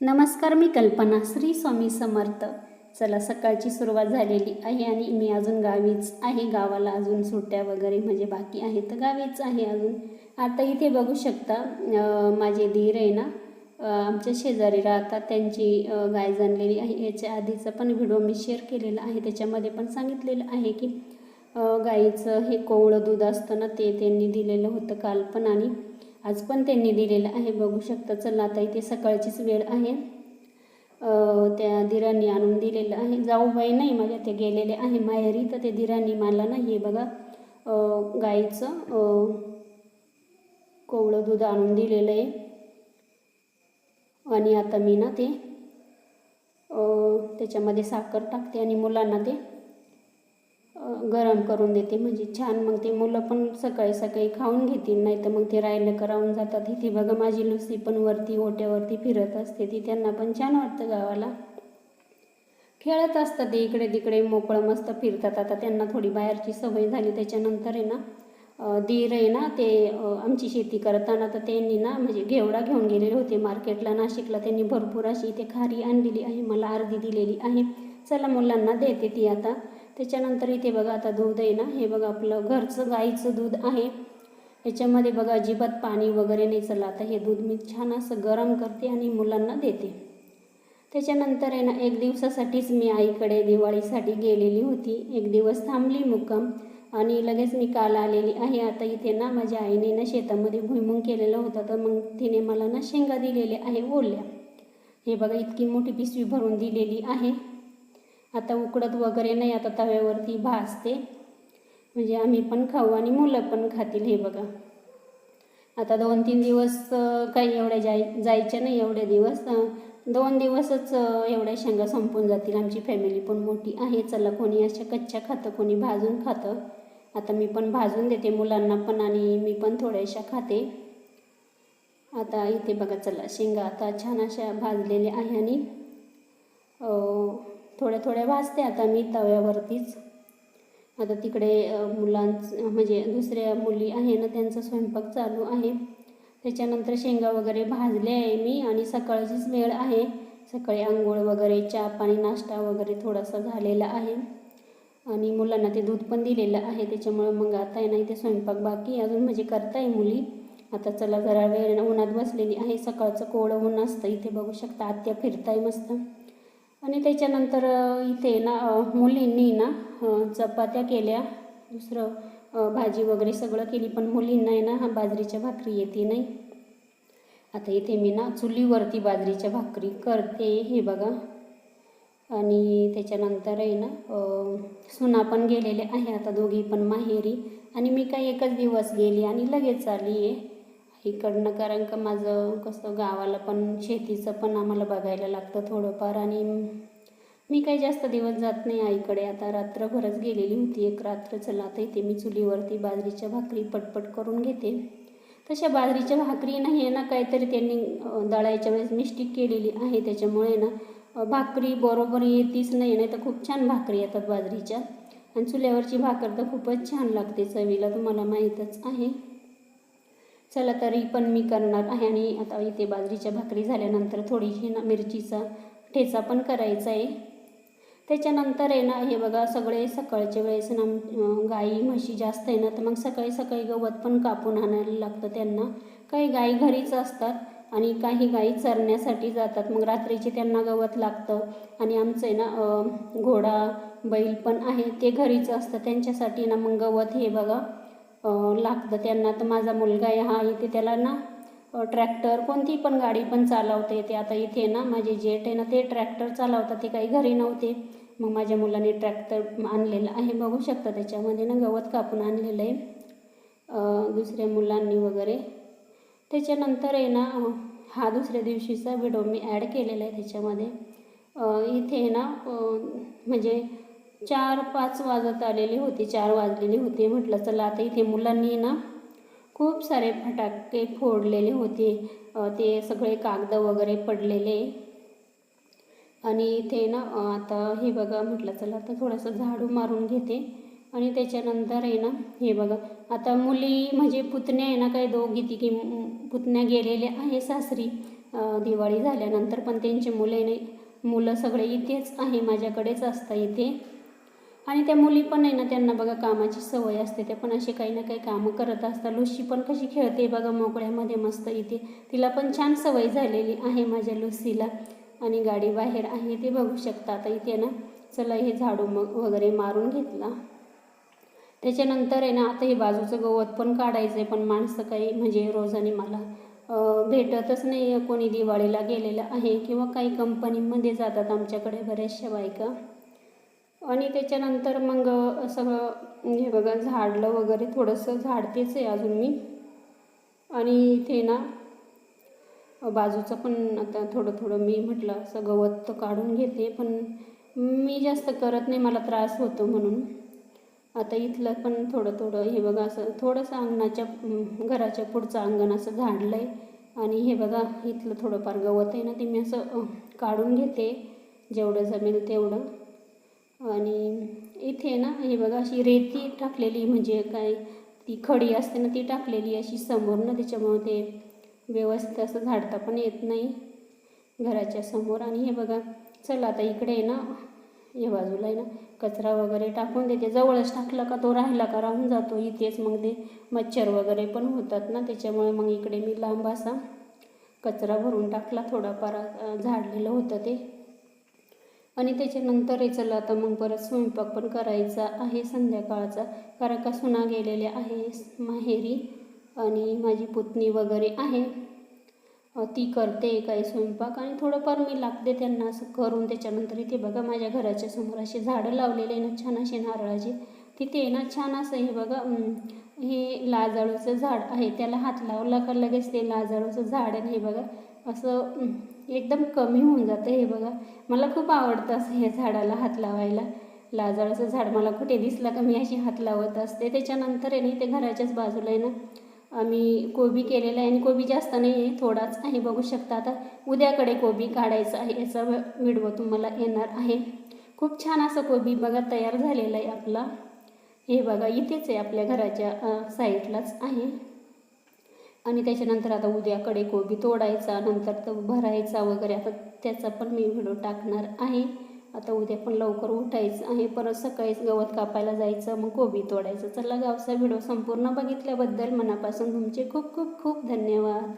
नमस्कार मी कल्पना श्री स्वामी समर्थ. चला सकाळची सुरुवात झालेली आहे आणि मी अजून गावीच आहे. गावाला अजून सुट्ट्या वगैरे म्हणजे बाकी आहे तर गावीच आहे अजून. आता इथे बघू शकता माझे धीर आहे ना आमच्या शेजारी राहतात. त्यांची गाय जाणलेली आहे. याच्या आधीचा पण व्हिडिओ मी शेअर केलेला आहे. त्याच्यामध्ये पण सांगितलेलं आहे की गाईचं हे कोवळं दूध असतं ना ते त्यांनी दिलेलं होतं काल पण आणि आज पण त्यांनी दिलेलं आहे. बघू शकता चला आता इथे सकाळचीच वेळ आहे. त्या दिरांनी आणून दिलेलं आहे. जाऊबाई नाही माझ्या ते गेलेले आहे. माहेरी तर ते दिरांनी मला नाही. आहे बघा गाईचं कोवळं दूध आणून दिलेलं आहे. आणि आता मी ना ते त्याच्यामध्ये साखर टाकते आणि मुलांना ते गरम करून देते म्हणजे छान. मग ते मुलं पण सकाळी सकाळी खाऊन घेतील नाही तर मग ते राहिलं करावून जातात. इथे बघा माझी लुसी पण वरती ओट्यावरती फिरत असते. ती त्यांना पण छान वाटतं गावाला. खेळत असतात ते इकडे तिकडे मोकळं मस्त फिरतात. आता त्यांना थोडी बाहेरची सवय झाली त्याच्यानंतर आहे ना दीर आहे ना ते आमची शेती करताना तर त्यांनी ना म्हणजे घेवडा घेऊन गेलेले होते मार्केटला. नाशिकला त्यांनी भरपूर अशी इथे खारी आणलेली आहे मला अर्धी दिलेली आहे. चला मुलांना देते ती आता. त्याच्यानंतर इथे बघा आता दूध आहे ना हे बघा आपलं घरचं गाईचं दूध आहे. याच्यामध्ये बघा अजिबात पाणी वगैरे नाही चला आता हे दूध मी छान असं गरम करते आणि मुलांना देते. त्याच्यानंतर आहे ना एक दिवसासाठीच मी आईकडे दिवाळीसाठी गेलेली होती. एक दिवस थांबली मुक्काम आणि लगेच मी काल आलेली आहे. आता इथे ना माझ्या आईने ना शेतामध्ये भुईमुंग केलेलं होतं. तर मग तिने मला ना शेंगा दिलेल्या आहे ओल्या. हे बघा इतकी मोठी पिशवी भरून दिलेली आहे. आता उकडत वगैरे नाही आता तव्यावरती भाजते. म्हणजे आम्ही पण खाऊ आणि मुलं पण खातील हे बघा. आता दोन तीन दिवस काही एवढ्या जाय जायच्या नाही एवढे दिवस. दोन दिवसच एवढ्या शेंगा संपून जातील. आमची फॅमिली पण मोठी आहे. चला कोणी अशा कच्च्या खातं कोणी भाजून खातं. आता मी पण भाजून देते मुलांना पण आणि मी पण थोड्याशा खाते. आता इथे बघा चला शेंगा आता छान अशा भाजलेल्या आहे आणि थोड्या थोड्या भाजते आता मी तव्यावरतीच आता तिकडे मुलांचं मुलांच म्हणजे दुसऱ्या मुली आहे ना त्यांचा स्वयंपाक चालू आहे. त्याच्यानंतर शेंगा वगैरे भाजले आहे मी आणि सकाळचीच वेळ आहे. सकाळी आंघोळ वगैरे चहा पाणी नाश्ता वगैरे थोडासा झालेला आहे. आणि मुलांना ते दूध पण दिलेलं आहे. त्याच्यामुळं मग आता आहे ना इथे स्वयंपाक बाकी अजून म्हणजे करताय मुली. आता चला जरा वेळ ना उन्हात बसलेली आहे. सकाळचं कोवळं ऊन असतं. इथे बघू शकता आत्या फिरताय मस्त. आणि त्याच्यानंतर इथे ना मुलींनी ना चपात्या केल्या. दुसरं भाजी वगैरे सगळं केली पण मुलींना आहे ना हा बाजरीच्या भाकरी येते नाही. आता इथे मी ना चुलीवरती बाजरीच्या भाकरी करते हे बघा. आणि त्याच्यानंतर आहे ना सुना पण गेलेले आहे आता दोघी पण माहेरी. आणि मी काही एकच दिवस गेली आणि लगेच आली आहे इकडनं कारण का माझं कसं गावाला पण शेतीचं पण आम्हाला बघायला लागतं थोडंफार. आणि मी काही जास्त दिवस जात नाही आईकडे. आता रात्रभरच गेलेली होती एक रात्र. चला आता इथे मी चुलीवरती बाजरीच्या भाकरी पटपट करून घेते. तशा बाजरीच्या भाकरी नाही आहे ना काहीतरी त्यांनी दळायच्या वेळेस मिस्टेक केलेली आहे. त्याच्यामुळे ना भाकरी बरोबर येतीच नाही नाही तर खूप छान भाकरी येतात बाजरीच्या. आणि चुल्यावरची भाकर तर खूपच छान लागते चवीला तुम्हाला माहीतच आहे. चला तरी पण मी करणार आहे आणि आता इथे बाजरीच्या भाकरी झाल्यानंतर थोडीशी ना मिरचीचा ठेचा पण करायचा आहे. त्याच्यानंतर आहे ना हे बघा सगळे सकाळच्या वेळेस ना गाई म्हशी जास्त आहे ना तर मग सकाळी सकाळी गवत पण कापून आणायला लागतं त्यांना. काही गाई घरीच असतात आणि काही गाई चरण्यासाठी जातात. मग रात्रीचे त्यांना गवत लागतं आणि आमचं आहे ना घोडा बैल पण आहे ते घरीच असतं. त्यांच्यासाठी ना मग गवत हे बघा लागतं. त्यांना तर माझा मुलगा आहे हा इथे त्याला ना ट्रॅक्टर कोणती पण गाडी पण चालवता येते आता इथे ना माझे जेठ आहे ना ते ट्रॅक्टर चालवतात. ते काही घरी नव्हते. मग माझ्या मुलाने ट्रॅक्टर आणलेलं आहे. बघू शकता त्याच्यामध्ये ना गवत कापून आणलेलं आहे. दुसऱ्या मुलांनी वगैरे. त्याच्यानंतर आहे ना हा दुसऱ्या दिवशीचा व्हिडिओ मी ॲड केलेला आहे त्याच्यामध्ये. इथे ना म्हणजे चार पाच वाजत आलेले होते चार वाजलेले होते. म्हटलं चला आता इथे मुलांनी ना खूप सारे फटाके फोडलेले होते. ते सगळे कागद वगैरे पडलेले. आणि इथे ना आता हे बघा म्हटलं चला आता थोडंसं झाडू मारून घेते. आणि त्याच्यानंतर आहे ना हे बघा आता मुली म्हणजे पुतण्या आहे ना काही दोघी तिघी पुतण्या गेलेल्या आहे सासरी. दिवाळी झाल्यानंतर पण त्यांचे मुले नाही मुलं सगळे इथेच आहे माझ्याकडेच असतं इथे. आणि त्या मुली पण आहे ना त्यांना बघा कामाची सवय असते. त्या पण असे काही ना काही कामं करत असतात. लुशी पण कशी खेळते बघा मोकळ्यामध्ये मस्त इथे. तिला पण छान सवय झालेली आहे माझ्या लुसीला. आणि गाडी बाहेर आहे ते बघू शकता. आता इथे ना चला हे झाडू मग वगैरे मारून घेतला. त्याच्यानंतर आहे ना आता हे बाजूचं गवत पण काढायचं आहे पण माणसं काही म्हणजे रोजाने मला भेटतच नाही कोणी दिवाळीला गेलेलं आहे किंवा काही कंपनीमध्ये जातात आमच्याकडे बऱ्याचशा बायका. आणि त्याच्यानंतर मग सगळं हे बघा झाडलं वगैरे थोडंसं झाडतेच आहे अजून मी. आणि इथे ना बाजूचं पण आता थोडं थोडं मी म्हटलं असं गवत तर काढून घेते पण मी जास्त करत नाही मला त्रास होतो म्हणून. आता इथलं पण थोडं थोडं हे बघा असं थोडंसं अंगणाच्या घराच्या पुढचं अंगण असं झाडलं आहे आणि हे बघा इथलं थोडंफार गवत आहे ना ते मी असं काढून घेते जेवढं जमेल तेवढं. आणि इथे ना हे बघा अशी रेती टाकलेली म्हणजे काय ती खडी असते ना ती टाकलेली अशी समोर ना त्याच्यामुळं ते व्यवस्थित असं झाडता पण येत नाही घराच्या समोर. आणि हे बघा चला आता इकडे आहे ना या बाजूला आहे ना कचरा वगैरे टाकून देते. जवळच टाकला का तो राहिला का राहून जातो. इथेच मग ते मच्छर वगैरे पण होतात ना त्याच्यामुळे मग इकडे मी लांब असा कचरा भरून टाकला. थोडाफार झाडलेलं होतं ते. आणि त्याच्यानंतर चला आता मग परत स्वयंपाक पण करायचा आहे संध्याकाळचा. कारण का सुना गेलेल्या आहे माहेरी आणि माझी पुतणी वगैरे आहे. ती करते काही स्वयंपाक आणि थोडंफार मी लागते त्यांना असं करून. त्याच्यानंतर इथे बघा माझ्या घराच्या समोर असे झाडं लावलेले आहे ना छान असे नारळाचे. तिथे ना छान असं हे बघा हे लाजाळूचं झाड आहे. त्याला हात लावला का लगेच ते लाजाळूचं झाड आहे हे बघा. असं एकदम कमी होऊन जातं हे बघा. मला खूप आवडतं असं हे झाडाला हात लावायला. लाजाळूचं झाड मला कुठे दिसलं का मी अशी हात लावत असते. त्याच्यानंतर आहे ना ते घराच्याच बाजूला आहे ना आम्ही कोबी केलेला आहे आणि कोबी जास्त नाही आहे थोडाच आहे बघू शकता आता. उद्याकडे कोबी काढायचा आहे याचा व्हिडिओ तुम्हाला येणार आहे. खूप छान असं कोबी बघा तयार झालेला आहे आपला. हे बघा इथेच आहे आपल्या घराच्या साईडलाच आहे. आणि त्याच्यानंतर आता उद्याकडे कोबी तोडायचा नंतर तो भरायचा वगैरे. आता त्याचा पण मी व्हिडिओ टाकणार आहे. आता उद्या पण लवकर उठायचं आहे. परत सकाळीच गवत कापायला जायचं मग कोबी तोडायचं. चला गावचा व्हिडिओ संपूर्ण बघितल्याबद्दल मनापासून तुमचे खूप खूप खूप धन्यवाद.